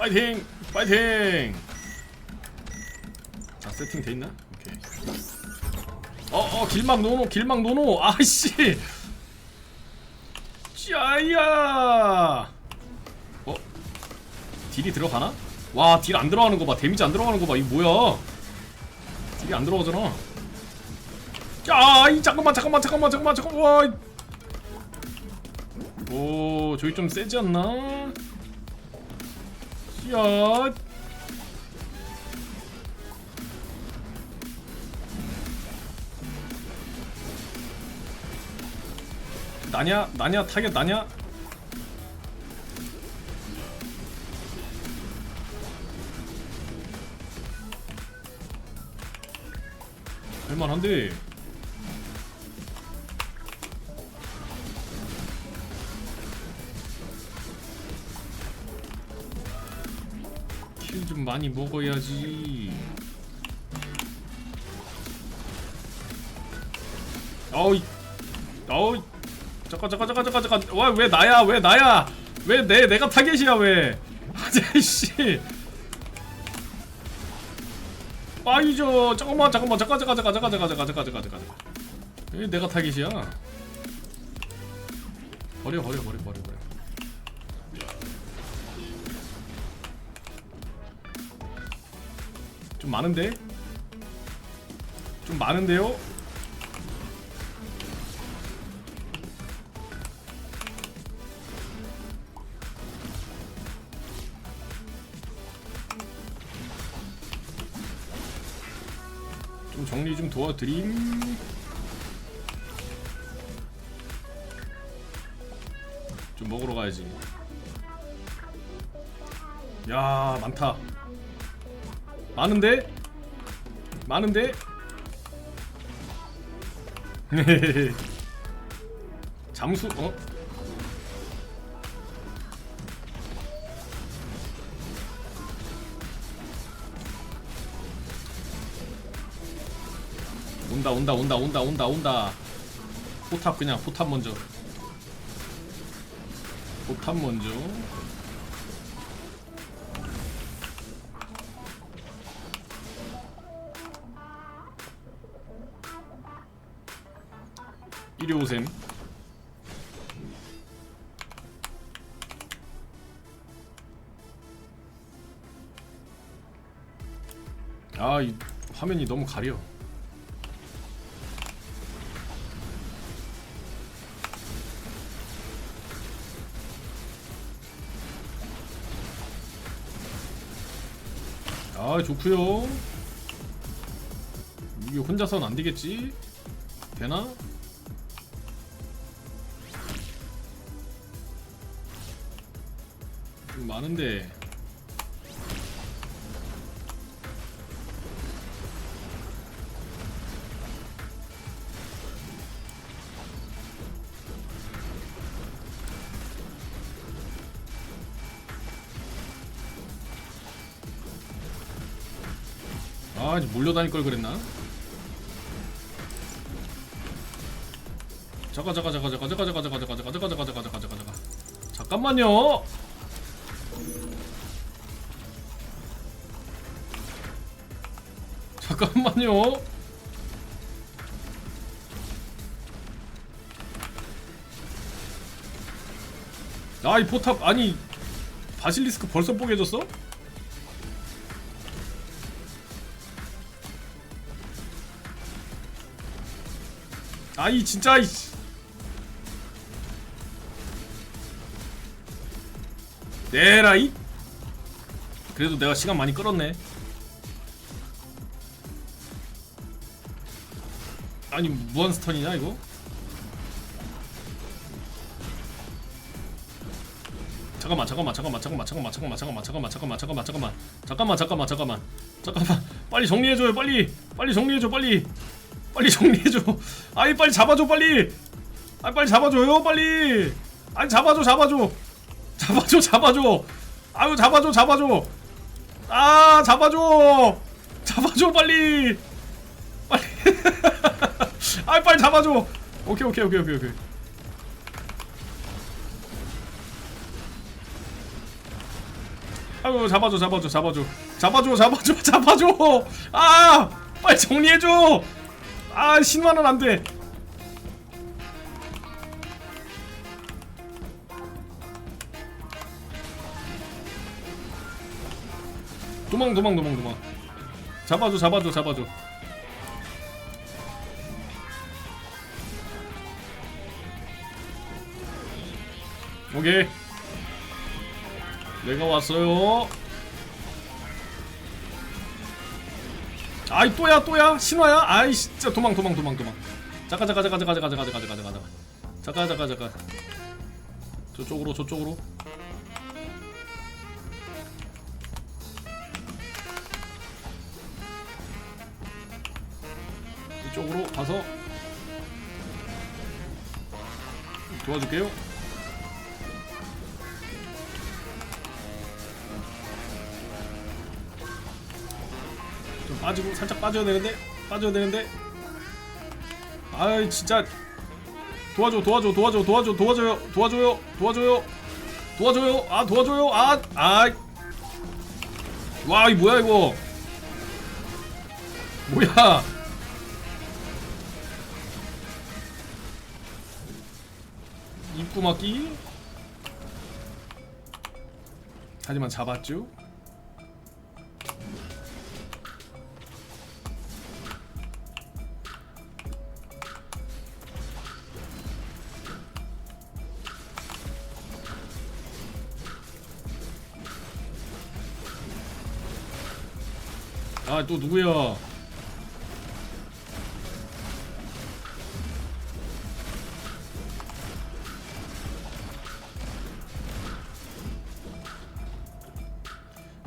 파이팅! 파이팅! 자 세팅 돼 있나? 오케이. 어어 길막 노노 길막 노노 아씨. 짜야. 어? 딜이 들어가나? 와 딜 안 들어가는 거 봐. 데미지 안 들어가는 거 봐. 이거 뭐야? 딜이 안 들어가잖아. 야, 이 잠깐만 잠깐만 잠깐만 잠깐만 잠깐만. 와. 이- 오 저기 좀 세지 않나? 야. 나냐? 나냐? 타겟 나냐? 할만한데 킬좀 많이 먹어야지 어이 어이 잠깐 잠깐 잠깐 잠깐 잠깐 와 왜 나야 왜 나야 왜 내 내가 타겟이야 왜 아저씨 빠이죠 잠깐만 잠깐만 잠깐 잠깐 잠깐 잠깐 잠깐 잠깐 잠깐 잠깐 잠깐 왜 내가 타겟이야 버려 버려 버려 버려 좀 많은데? 좀 많은데요? 좀 정리 좀 도와드림. 좀 먹으러 가야지. 야 많다 많은데? 많은데? 잠수 어? 온다 온다 온다 온다 온다 온다. 포탑 그냥 포탑 먼저. 포탑 먼저 이리 오셈 아 이 화면이 너무 가려 아 좋구요 이게 혼자서는 안 되겠지? 되나? 많은데 아 이제 몰려다닐 걸 그랬나? 잠깐 잠깐 잠깐 잠깐 잠깐 잠깐 잠깐 잠깐 잠깐 잠깐 잠깐 잠깐 잠깐 잠깐 잠깐만요. 잠깐만요. 아 이 포탑 아니 바실리스크 벌써 뽀개졌어? 아이 진짜 이씨. 내라이 그래도 내가 시간 많이 끌었네 아니 무한 스턴이냐 이거? 잠깐만 잠깐만 잠깐만 잠깐만 잠깐만 잠깐만 잠깐만 잠깐만 잠깐만 잠깐만 잠깐만 잠깐만 잠깐만 잠깐만 빨리 정리해줘요 빨리 빨리 정리해줘 빨리 빨리 정리해줘 아이 빨리 잡아줘 빨리 아 빨리 잡아줘요 빨리 아니 잡아줘 잡아줘 잡아줘 잡아줘 아유 잡아줘 잡아줘 아 잡아줘 잡아줘 빨리 빨리 아 빨리 잡아줘. 오케이 오케이 오케이 오케이 오케이. 아유 잡아줘 잡아줘 잡아줘. 잡아줘 잡아줘 잡아줘. 아 빨리 정리해줘. 아 신만은 안돼. 도망 도망 도망 도망. 잡아줘 잡아줘 잡아줘 오케이 내가 왔어요. 아이 또야 또야. 신화야? 아이 진짜 도망 도망 도망 도망. 잠깐 잠깐 잠깐 잠깐 잠깐 잠깐 잠깐 잠깐. 잠깐 잠깐 잠깐. 저쪽으로 저쪽으로. 이쪽으로 가서 도와줄게요 빠지고 살짝 빠져야 되는데 빠져야 되는데. 아이 진짜. 도와줘 도와줘 도와줘 도와줘 도와줘요 도와줘요 도와줘요. 도와줘요. 아 도와줘요. 아아와 이 뭐야 이거? 뭐야? 입구 막기 하지만 잡았죠 아 또 누구야?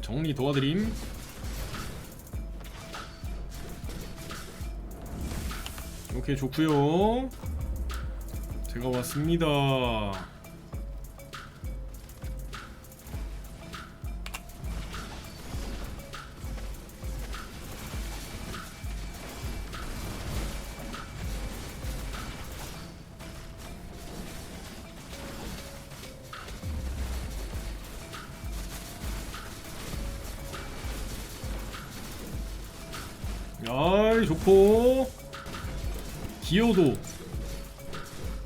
정리 도와드림. 오케이 좋구요. 제가 왔습니다 아이 좋고. 기어도.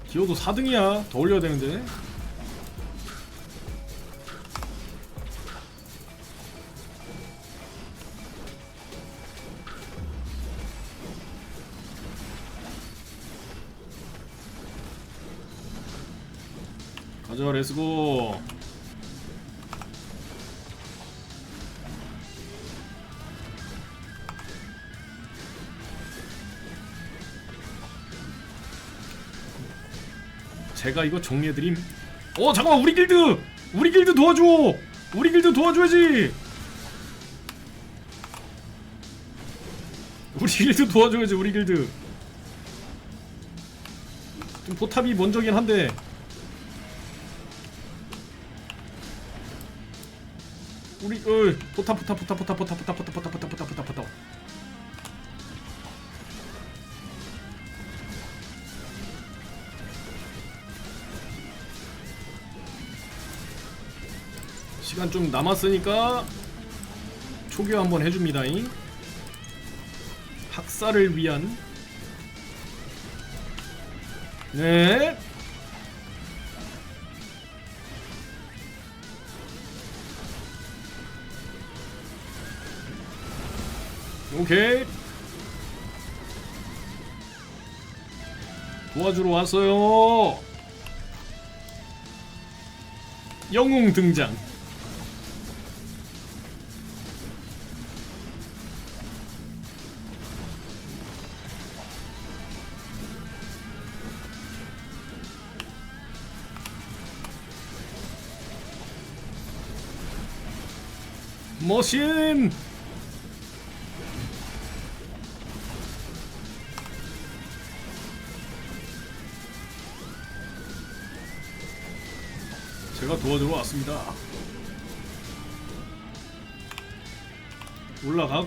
기어도 4등이야. 더 올려야 되는데. 가자 렛츠고 제가 이거 정리해드림. 어 잠깐만 우리 길드! 우리 길드 도와줘! 우리 길드 도와줘야지! 우리 길드 도와줘야지 우리 길드. 좀 포탑이 먼저긴 한데. 우리 어 포탑 포탑 포탑 포탑 포탑 포탑 포탑 포탑 포탑 포탑 시간 좀 남았으니까 초교 한번 해줍니다잉. 학살을 위한. 네. 오케이. 도와주러 왔어요. 영웅 등장 머신 제가 도와주러 왔습니다. 올라가.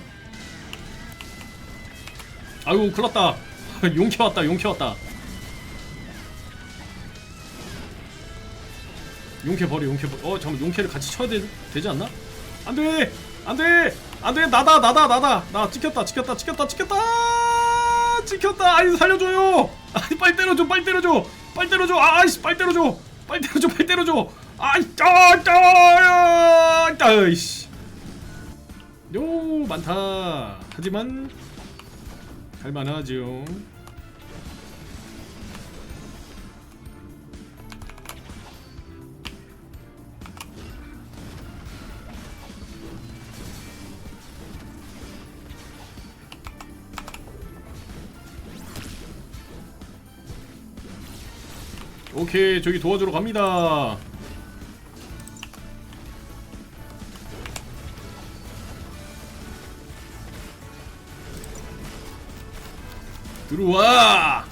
아이고 큰일 났다. 용케 왔다 용케 왔다. 용케 버려 용케 버려. 어 잠깐 용케를 같이 쳐야 되, 되지 않나? 안돼! 안돼! 안돼! 나다 나다 나다! 나 찍혔다 찍혔다 찍혔다 찍혔다! 찍혔다! 아이 살려줘요! 아이 빨리 때려줘 빨리 때려줘! 빨리 때려줘! 아이씨 빨리 때려줘! 빨리 때려줘 빨리 때려줘! 아이 짜짜 아이씨! 요 많다. 하지만 할만하죠 오케이 저기 도와주러 갑니다. 들어와!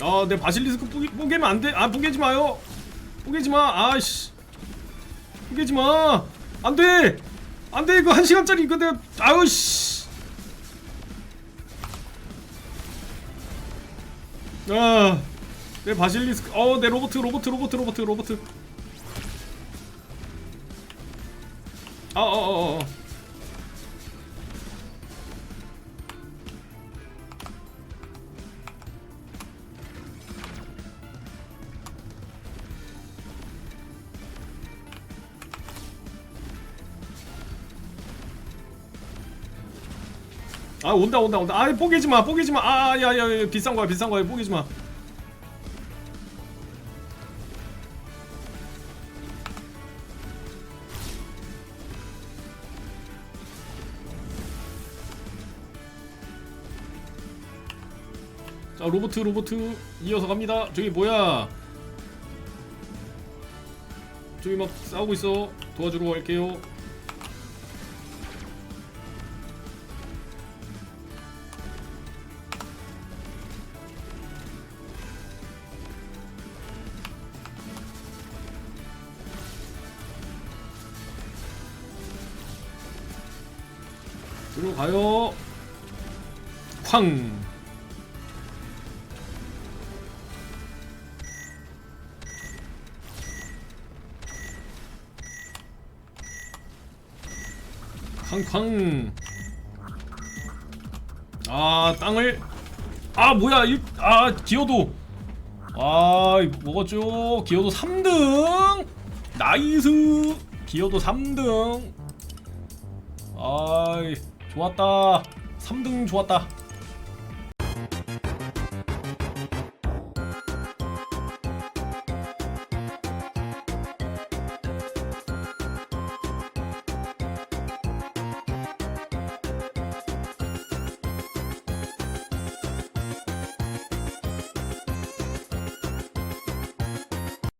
아내 바실리스크 뿌기, 뿌개면 안돼. 아 뿌개지 마요. 뿌개지 마. 아씨. 뿌개지 마. 안돼! 안돼! 이거 한 시간짜리 이거 내가 아우 씨. 아, 내 바실리스크, 어, 내 로보트, 로보트, 로보트, 로보트, 로보트. 아, 어, 어, 어. 아 온다 온다 온다 아 뽀개지 마 뽀개지 마아 야야 비싼 거야 비싼 거야 뽀개지 마 자, 로보트, 로보트 이어서 갑니다. 저기 뭐야? 저기 막 싸우고 있어. 도와주러 갈게요. 가요. 쾅. 쾅쾅. 아 땅을. 아 뭐야 이, 아 기어도. 아 먹었죠. 기어도 3등. 나이스. 기어도 3등. 아이 좋았다. 3등 좋았다